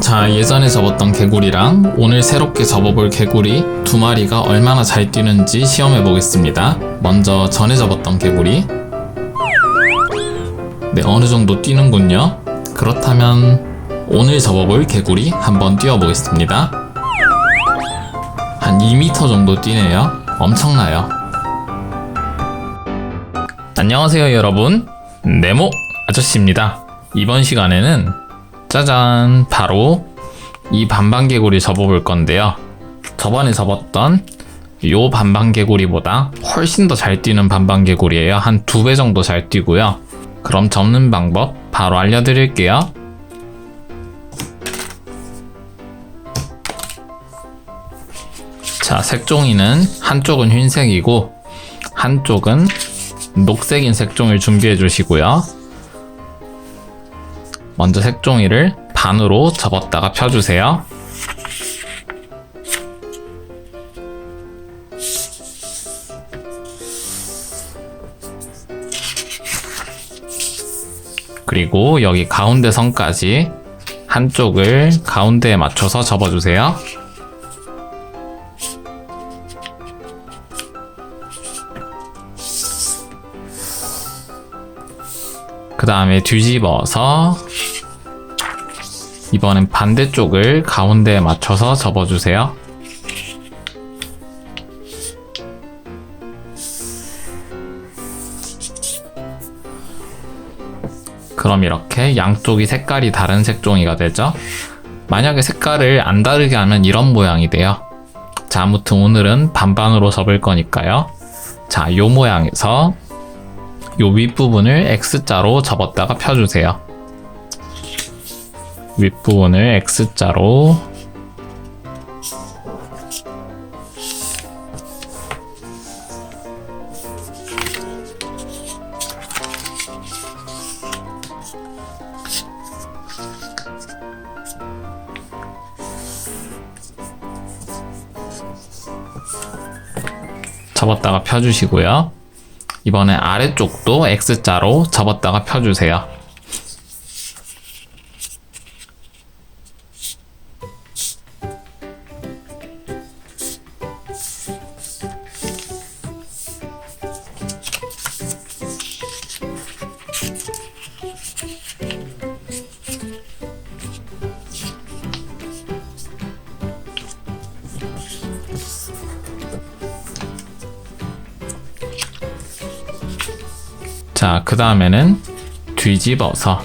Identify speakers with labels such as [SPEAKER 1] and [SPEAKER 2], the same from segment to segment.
[SPEAKER 1] 자, 예전에 접었던 개구리랑 오늘 새롭게 접어볼 개구리 두 마리가 얼마나 잘 뛰는지 시험해 보겠습니다. 먼저 전에 접었던 개구리. 네, 어느 정도 뛰는군요. 그렇다면 오늘 접어볼 개구리 한번 뛰어보겠습니다. 한 2m 정도 뛰네요. 엄청나요. 안녕하세요, 여러분. 네모 아저씨입니다. 이번 시간에는 짜잔, 바로 이 반반개구리 접어볼 건데요. 저번에 접었던 요 반반개구리보다 훨씬 더 잘 뛰는 반반개구리예요. 한 두 배 정도 잘 뛰고요. 그럼 접는 방법 바로 알려드릴게요. 자, 색종이는 한쪽은 흰색이고 한쪽은 녹색인 색종이를 준비해 주시고요. 먼저 색종이를 반으로 접었다가 펴주세요. 그리고 여기 가운데 선까지 한쪽을 가운데에 맞춰서 접어주세요. 다음에 뒤집어서 이번엔 반대쪽을 가운데에 맞춰서 접어주세요. 그럼 이렇게 양쪽이 색깔이 다른 색종이가 되죠. 만약에 색깔을 안 다르게 하면 이런 모양이 돼요. 자, 아무튼 오늘은 반반으로 접을 거니까요. 자, 요 모양에서 요 윗부분을 X자로 접었다가 펴주세요. 윗부분을 X자로 접었다가 펴주시고요. 이번에 아래쪽도 X자로 접었다가 펴주세요. 자, 그 다음에는 뒤집어서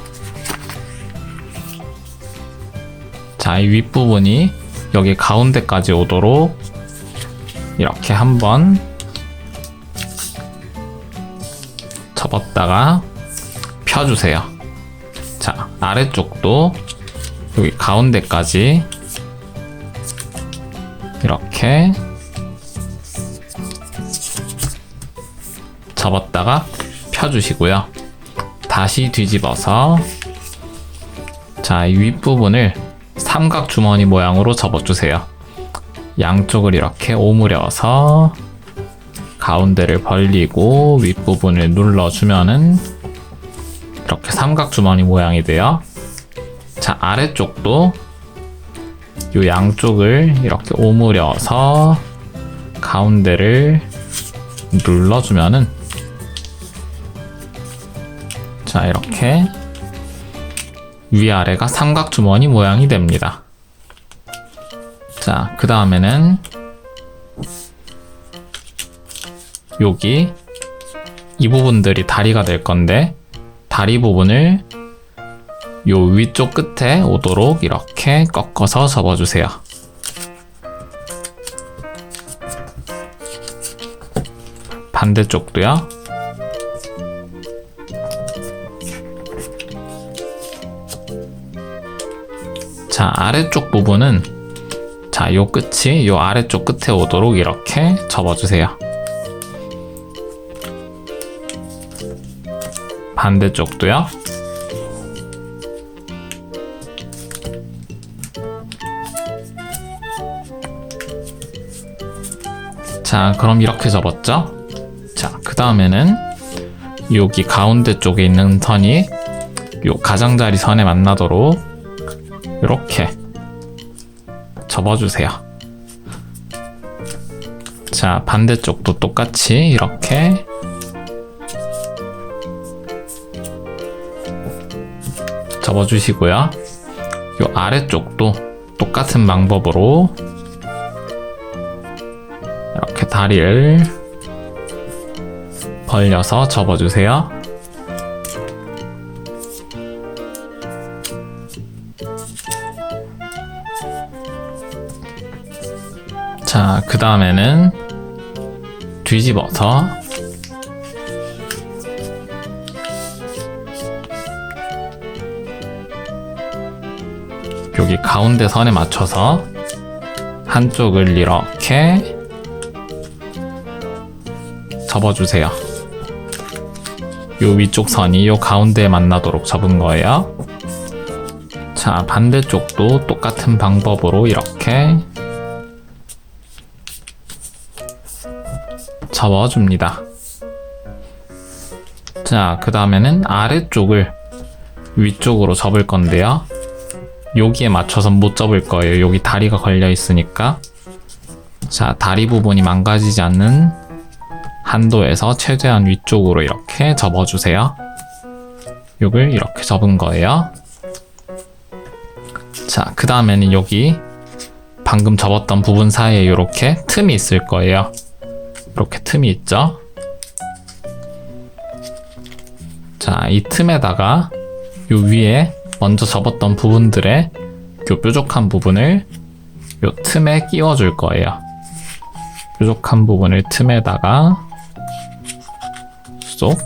[SPEAKER 1] 자, 이 윗부분이 여기 가운데까지 오도록 이렇게 한번 접었다가 펴주세요. 자, 아래쪽도 여기 가운데까지 이렇게 접었다가 펴주시고요. 다시 뒤집어서 자, 이 윗부분을 삼각 주머니 모양으로 접어주세요. 양쪽을 이렇게 오므려서 가운데를 벌리고 윗부분을 눌러주면은 이렇게 삼각 주머니 모양이 돼요. 자, 아래쪽도 이 양쪽을 이렇게 오므려서 가운데를 눌러주면은 자, 이렇게 위아래가 삼각 주머니 모양이 됩니다. 자, 그 다음에는 여기 이 부분들이 다리가 될 건데 다리 부분을 요 위쪽 끝에 오도록 이렇게 꺾어서 접어주세요. 반대쪽도요. 자, 아래쪽 부분은 자, 요 끝이 요 아래쪽 끝에 오도록 이렇게 접어주세요. 반대쪽도요. 자, 그럼 이렇게 접었죠? 자, 그 다음에는 여기 가운데 쪽에 있는 선이 요 가장자리 선에 만나도록 이렇게 접어주세요. 자, 반대쪽도 똑같이 이렇게 접어주시고요. 요 아래쪽도 똑같은 방법으로 이렇게 다리를 벌려서 접어주세요. 자, 그 다음에는 뒤집어서 여기 가운데 선에 맞춰서 한쪽을 이렇게 접어주세요. 요 위쪽 선이 요 가운데에 만나도록 접은 거예요. 자, 반대쪽도 똑같은 방법으로 이렇게 접어줍니다. 자, 그 다음에는 아래쪽을 위쪽으로 접을 건데요. 여기에 맞춰서 못 접을 거예요. 여기 다리가 걸려 있으니까. 자, 다리 부분이 망가지지 않는 한도에서 최대한 위쪽으로 이렇게 접어주세요. 요걸 이렇게 접은 거예요. 자, 그 다음에는 여기 방금 접었던 부분 사이에 이렇게 틈이 있을 거예요. 이렇게 틈이 있죠? 자, 이 틈에다가 요 위에 먼저 접었던 부분들의 요 뾰족한 부분을 요 틈에 끼워줄 거예요. 뾰족한 부분을 틈에다가 쏙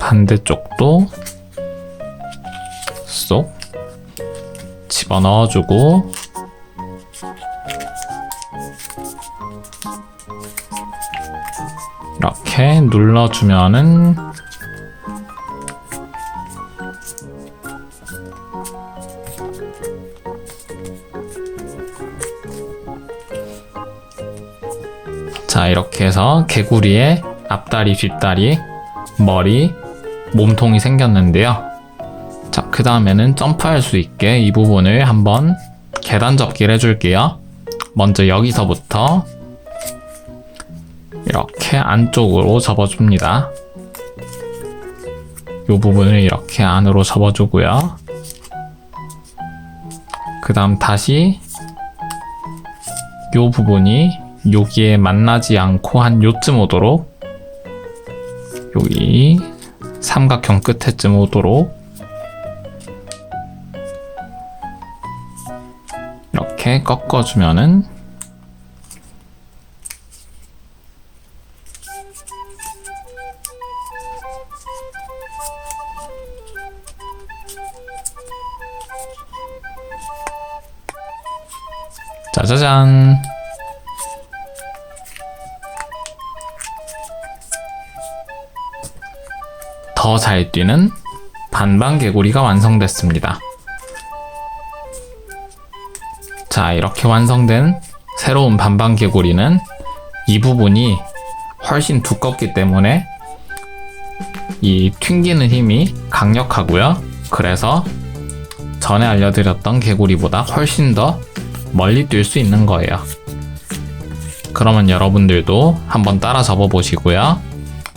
[SPEAKER 1] 반대쪽도 쏙 집어넣어주고 이렇게 눌러주면은 자 이렇게 해서 개구리의 앞다리, 뒷다리, 머리, 몸통이 생겼는데요. 자, 그 다음에는 점프할 수 있게 이 부분을 한번 계단 접기를 해줄게요. 먼저 여기서부터 이렇게 안쪽으로 접어줍니다. 이 부분을 이렇게 안으로 접어주고요. 그 다음 다시 이 부분이 여기에 만나지 않고 한 요쯤 오도록 여기 삼각형 끝에쯤 오도록 이렇게 꺾어주면은 짜자잔 더 잘 뛰는 반반 개구리가 완성됐습니다. 자, 이렇게 완성된 새로운 반반 개구리는 이 부분이 훨씬 두껍기 때문에 이 튕기는 힘이 강력하고요. 그래서 전에 알려드렸던 개구리보다 훨씬 더 멀리 뛸 수 있는 거예요. 그러면 여러분들도 한번 따라 접어 보시고요.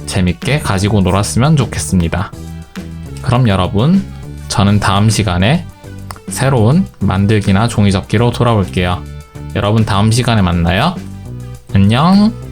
[SPEAKER 1] 재밌게 가지고 놀았으면 좋겠습니다. 그럼 여러분, 저는 다음 시간에 새로운 만들기나 종이접기로 돌아올게요. 여러분 다음 시간에 만나요. 안녕.